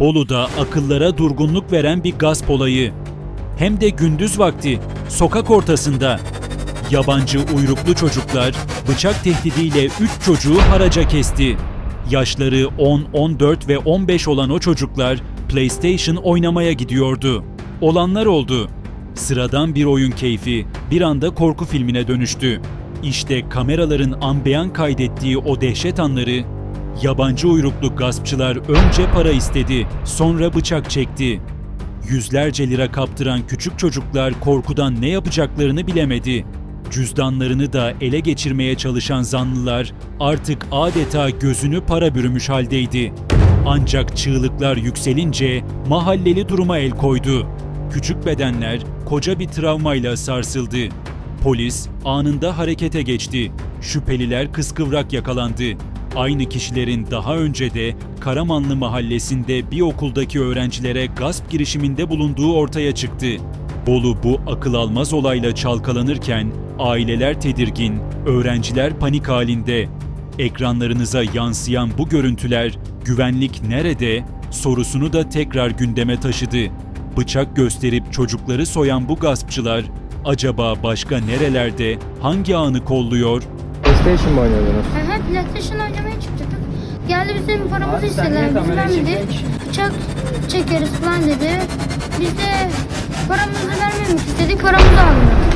Bolu'da akıllara durgunluk veren bir gasp olayı. Hem de gündüz vakti, sokak ortasında. Yabancı uyruklu çocuklar bıçak tehdidiyle 3 çocuğu haraca kesti. Yaşları 10, 14 ve 15 olan o çocuklar PlayStation oynamaya gidiyordu. Olanlar oldu. Sıradan bir oyun keyfi bir anda korku filmine dönüştü. İşte kameraların ambeyan kaydettiği o dehşet anları Yabancı uyruklu gaspçılar önce para istedi, sonra bıçak çekti. Yüzlerce lira kaptıran küçük çocuklar korkudan ne yapacaklarını bilemedi. Cüzdanlarını da ele geçirmeye çalışan zanlılar artık adeta gözünü para bürümüş haldeydi. Ancak çığlıklar yükselince mahalleli duruma el koydu. Küçük bedenler koca bir travmayla sarsıldı. Polis anında harekete geçti. Şüpheliler kıskıvrak yakalandı. Aynı kişilerin daha önce de Karamanlı mahallesinde bir okuldaki öğrencilere gasp girişiminde bulunduğu ortaya çıktı. Bolu bu akıl almaz olayla çalkalanırken aileler tedirgin, öğrenciler panik halinde. Ekranlarınıza yansıyan bu görüntüler güvenlik nerede sorusunu da tekrar gündeme taşıdı. Bıçak gösterip çocukları soyan bu gaspçılar acaba başka nerelerde hangi anı kolluyor PlayStation mı oynuyordunuz? Aha PlayStation oynamaya çıktık. Geldi bizim paramızı istediler. Biz vermedik. Bıçak çekeriz falan dedi. Biz de paramızı vermemek istedik. Paramızı aldık.